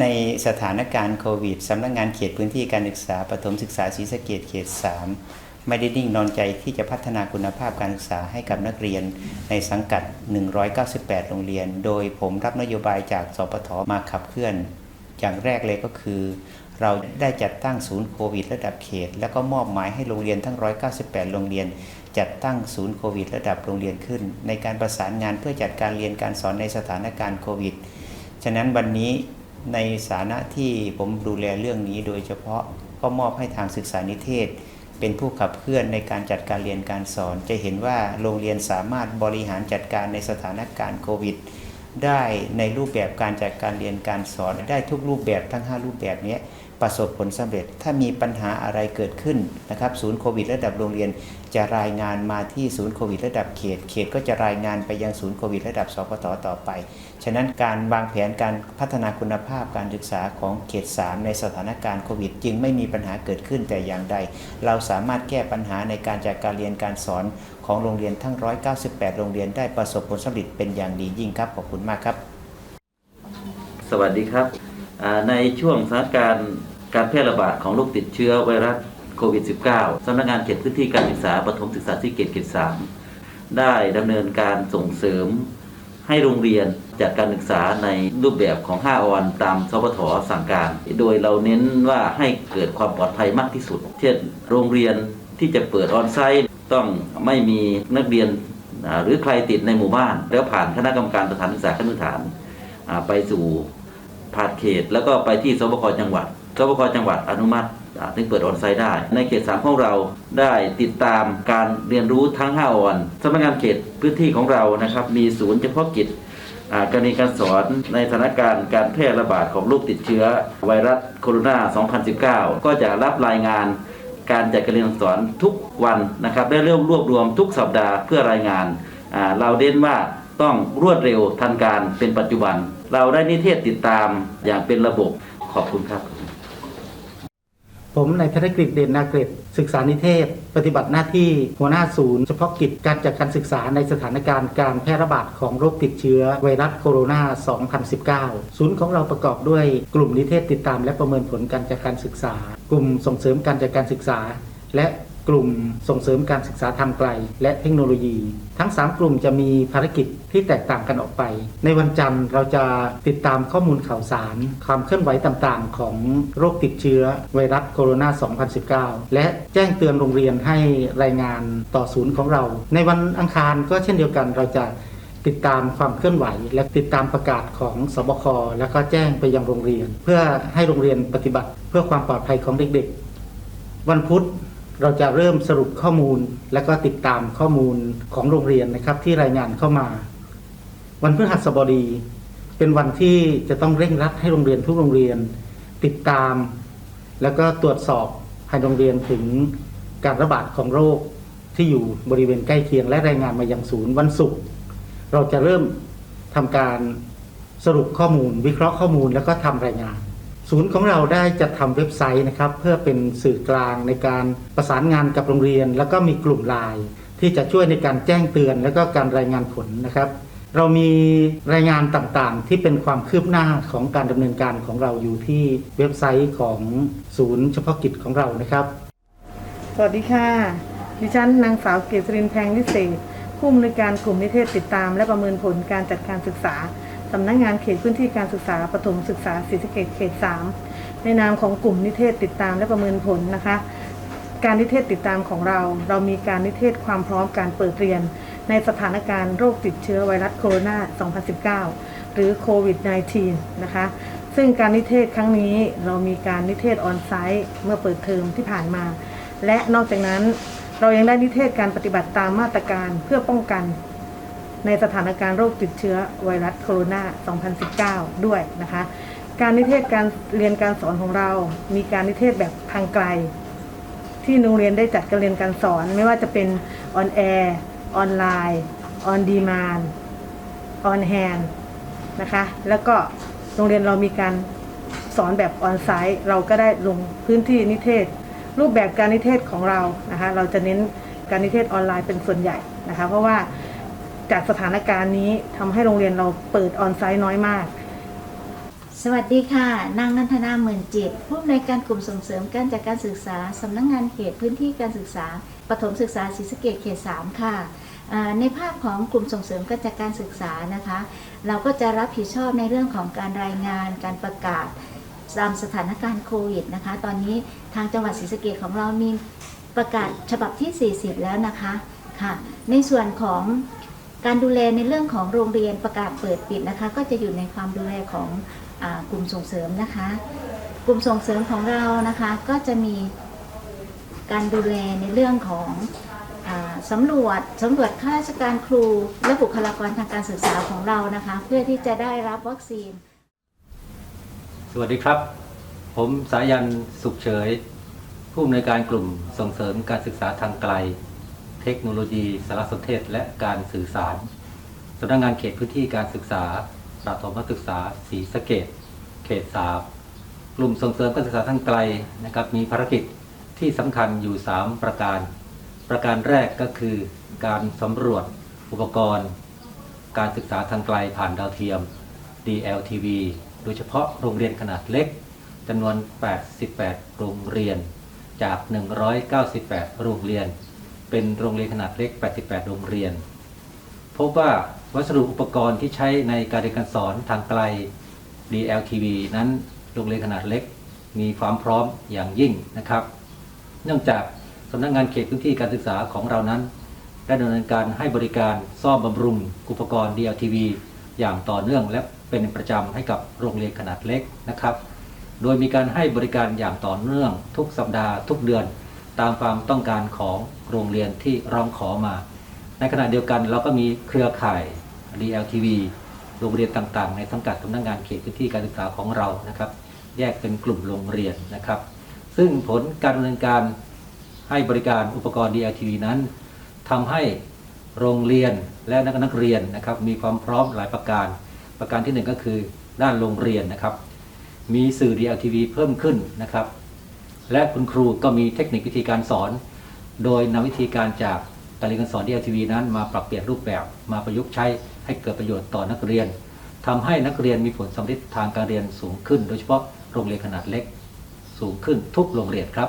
ในสถานการณ์โควิดสำนักงานเขตพื้นที่การศึกษาประถมศึกษาศรีสะเกดเขต 3 ไม่ได้นิ่งนอนใจที่จะพัฒนาคุณภาพการศึกษาให้กับนักเรียน ในสังกัด 198 โรงเรียน โดยผมรับนโยบายจากสปทมาขับเคลื่อน อย่างแรกเลยก็คือ เราได้จัดตั้งศูนย์โควิด ระดับเขต แล้วก็มอบหมายให้โรงเรียนทั้ง 198 โรงเรียน จัดตั้งศูนย์โควิด ระดับโรงเรียนขึ้น ในการประสานงานเพื่อจัดการเรียนการสอนในสถานการณ์โควิด ฉะนั้นวันนี้ ในสานะที่ผมดูแลเรื่องนี้โดยเฉพาะก็มอบให้ทางศึกษานิเทศ เป็นผู้ขับเคลื่อนในการจัดการเรียนการสอน จะเห็นว่าโรงเรียนสามารถบริหารจัดการในสถานการณ์โควิด ได้ในรูปแบบการจัดการเรียนการสอนได้ทุกรูปแบบทั้ง 5 รูปแบบนี้ ประสบผลสำเร็จ ถ้ามีปัญหาอะไรเกิดขึ้นนะครับ ศูนย์โควิดระดับโรงเรียน จะรายงานมาที่ศูนย์โควิดระดับเขต เขตก็จะรายงานไปยังศูนย์โควิดระดับสปตต่อไป ฉะนั้นการวางแผนการพัฒนาคุณภาพการศึกษาของเขต 3 ในสถานการณ์โควิด จึงไม่มีปัญหาเกิดขึ้นแต่อย่างใด เราสามารถแก้ปัญหาในการจัดการเรียนการสอนของโรงเรียนทั้ง 198 โรงเรียนได้ประสบผลสำเร็จเป็นอย่างดียิ่งครับ ขอบคุณมากครับ สวัสดีครับ ในช่วงสถานการณ์การแพร่ระบาดของโรคติดเชื้อไวรัสโควิด -19 สำนักงานเขตพื้นที่การศึกษาปฐมศึกษาที่เขตเขต3ได้ดำเนินการส่งเสริมให้โรงเรียนจัดการศึกษาในรูปแบบของ 5 ออนตามสพทสั่งการ โดยเราเน้นว่าให้เกิดความปลอดภัยมากที่สุด เช่น โรงเรียนที่จะเปิดออนไซต์ต้องไม่มีนักเรียนหรือใครติดในหมู่บ้าน แล้วผ่านคณะกรรมการสถานศึกษาขั้นพื้นฐานไปสู่ ผ่านเขต แล้วก็ไปที่สบคจังหวัดสบคจังหวัดอนุมัติถึงเปิดออนไซต์ได้ ในเขตสามของเราได้ติดตามการเรียนรู้ทั้ง 5ออนสำนักงานเขตพื้นที่ของเรานะครับ มีศูนย์เฉพาะกิจการเรียนการสอนในสถานการณ์การแพร่ระบาดของโรคติดเชื้อไวรัสโคโรนา 2019 ก็จะรับรายงานการจัดการเรียนการสอนทุกวันนะครับ ได้เริ่มรวบรวมทุกสัปดาห์เพื่อรายงาน เราเน้นว่าต้องรวดเร็วทันการเป็นปัจจุบัน เราได้นิเทศติดตามอย่างเป็นระบบขอบคุณครับ ผมในายธนกฤษเด่นนาเกรดศึกษานิเทศ ปฏิบัติหน้าที่หัวหน้าศูนย์ เฉพาะกิจการจัดการศึกษาในสถานการณ์การแพร่ระบาดของโรคติดเชื้อไวรัสโคโรนา 2019 ศูนย์ของเราประกอบด้วยกลุ่มนิเทศติดตาม และประเมินผลการจัดการศึกษา กลุ่มส่งเสริมการจัดการศึกษา และกลุ่มส่งเสริมการศึกษาทางไกล และเทคโนโลยี ทั้ง 3 กลุ่มจะมีภารกิจที่แตกต่างกันออกไป ในวันจันทร์เราจะติดตามข้อมูลข่าวสาร ความเคลื่อนไหวต่างๆ ของโรคติดเชื้อไวรัสโคโรนา 2019 และแจ้งเตือนโรงเรียนให้รายงานต่อศูนย์ของเรา ในวันอังคารก็เช่นเดียวกันเราจะติดตามความเคลื่อนไหว และติดตามประกาศของสบคแล้วก็แจ้งไปยังโรงเรียน เพื่อให้โรงเรียนปฏิบัติเพื่อความปลอดภัยของเด็กๆ วันพุธเราจะเริ่มสรุปข้อมูล และก็ติดตามข้อมูลของโรงเรียนนะครับที่รายงานเข้ามา วันพฤหัสบดี เป็นวันที่จะต้องเร่งรัดให้โรงเรียนทุกโรงเรียน ติดตาม แล้วก็ตรวจสอบภายโรงเรียนถึงการระบาดของโรคที่อยู่บริเวณใกล้เคียงและรายงานมายังศูนย์วันศุกร์เราจะเริ่มทำการสรุปข้อมูล วิเคราะห์ข้อมูลแล้วก็ทำรายงาน ศูนย์ของเราได้จัดทำเว็บไซต์นะครับ เพื่อเป็นสื่อกลางในการประสานงานกับโรงเรียน แล้วก็มีกลุ่มไลน์ที่จะช่วยในการแจ้งเตือน แล้วก็การรายงานผลนะครับ เรามีรายงานต่างๆ ที่เป็นความคืบหน้าของการดำเนินการของเราอยู่ที่เว็บไซต์ของศูนย์เฉพาะกิจของเรานะครับ สวัสดีค่ะ ดิฉันนางสาวเกษรินแพงวิเศษผู้อำนวยการกลุ่มนิเทศติดตาม และประเมินผลการจัดการศึกษาสำนักงานเขตพื้นที่การศึกษาปฐมศึกษาศรีสะเกษเขต 3 ในนามของกลุ่มนิเทศติดตามและประเมินผลนะคะ การนิเทศติดตามของเรา เรามีการนิเทศความพร้อมการเปิดเรียน ในสถานการณ์โรคติดเชื้อไวรัสโคโรนา 2019 หรือโควิด -19 นะคะ ซึ่งการนิเทศครั้งนี้เรามีการนิเทศออนไซต์เมื่อเปิดเทอมที่ผ่านมา และนอกจากนั้นเรายังได้นิเทศการปฏิบัติตามมาตรการเพื่อป้องกัน ในสถานการณ์โรคติดเชื้อไวรัสโคโรนา 2019 ด้วยนะคะ การนิเทศการเรียนการสอนของเรา มีการนิเทศแบบทางไกล ที่โรงเรียนได้จัดการเรียนการสอนไม่ว่าจะเป็นออนแอร์ ออนไลน์ออนดีมานออนแฮนนะคะ แล้วก็โรงเรียนเรามีการสอนแบบออนไซต์เราก็ได้ลงพื้นที่นิเทศ รูปแบบการนิเทศของเรานะคะ เราจะเน้นการนิเทศออนไลน์เป็นส่วนใหญ่นะคะ เพราะว่าจากสถานการณ์นี้ทำให้โรงเรียนเราเปิดออนไซต์น้อยมาก สวัสดีค่ะ นางนันทนาหมื่นจิต ผู้อำนวยการกลุ่มส่งเสริมการจัดการศึกษาสำนักงงานเขตพื้นที่การศึกษาปฐมศึกษาศรีสะเกดเขต 3 ค่ะในภาพของกลุ่มส่งเสริมการจัดการศึกษานะคะ เราก็จะรับผิดชอบในเรื่องของการรายงานการประกาศตามสถานการณ์โควิดนะคะ ตอนนี้ทางจังหวัดศรีสะเกดของเรามีประกาศฉบับที่ 40 แล้วนะคะค่ะ ในส่วนของการดูแลในเรื่องของโรงเรียนประกาศเปิดปิดนะคะ ก็จะอยู่ในความดูแลของ กลุ่มส่งเสริมนะคะ กลุ่มส่งเสริมของเรานะคะก็จะมีการดูแลในเรื่องของอสำรวจสำรวจข้าราชการครูและบุคลากรทางการศึกษาของเรานะคะ เพื่อที่จะได้รับวัคซีน สวัสดีครับ ผมสายันสุขเฉย ผู้อำนวยการกลุ่มส่งเสริมการศึกษาทางไกล เทคโนโลยี สารสนเทศ และการสื่อสารสำนักงงานเขตพื้นที่การศึกษา ประถมศึกษาศรีสะเกดเขตสามกลุ่มส่งเสริมการศึกษาทางไกลนะครับมีภารกิจที่สำคัญอยู่ 3 ประการ ประการแรกก็คือการสำรวจอุปกรณ์ การศึกษาทางไกลผ่านดาวเทียม DLTV โดยเฉพาะโรงเรียนขนาดเล็กจำนวน 88 โรงเรียน จาก 198 โรงเรียน เป็นโรงเรียนขนาดเล็ก 88 โรงเรียน พบว่า วัสดุอุปกรณ์ที่ใช้ในการเรียนการสอนทางไกล DLTV นั้นโรงเรียนขนาดเล็ก มีความพร้อมอย่างยิ่งนะครับ เนื่องจากสำนักงานเขตพื้นที่การศึกษาของเรานั้นได้ดำเนินการให้บริการซ่อมบำรุงอุปกรณ์ DLTV อย่างต่อเนื่องและเป็นประจำให้กับโรงเรียนขนาดเล็กนะครับ โดยมีการให้บริการอย่างต่อเนื่อง ทุกสัปดาห์ทุกเดือน ตามความต้องการของโรงเรียนที่ร้องขอมา ในขณะเดียวกันเราก็มีเครือข่าย DLTV โรงเรียนต่างๆ ในสังกัดสำนักงานเขตพื้นที่การศึกษาของเรานะครับ แยกเป็นกลุ่มโรงเรียนนะครับ ซึ่งผลการดำเนินการให้บริการอุปกรณ์ DLTV นั้นทำให้โรงเรียนและนักนักเรียนนะครับ มีความพร้อมหลายประการ ประการที่หนึ่งก็คือด้านโรงเรียนนะครับ มีสื่อ DLTV เพิ่มขึ้นนะครับ และคุณครูก็มีเทคนิควิธีการสอน โดยนำวิธีการจากการเรียนการสอน DLTV นั้นมาปรับเปลี่ยนรูปแบบมาประยุกต์ใช้ ให้เกิดประโยชน์ต่อนักเรียนทำให้นักเรียนมีผลสัมฤทธิ์ทางการเรียนสูงขึ้น โดยเฉพาะโรงเรียนขนาดเล็กสูงขึ้นทุกโรงเรียนครับ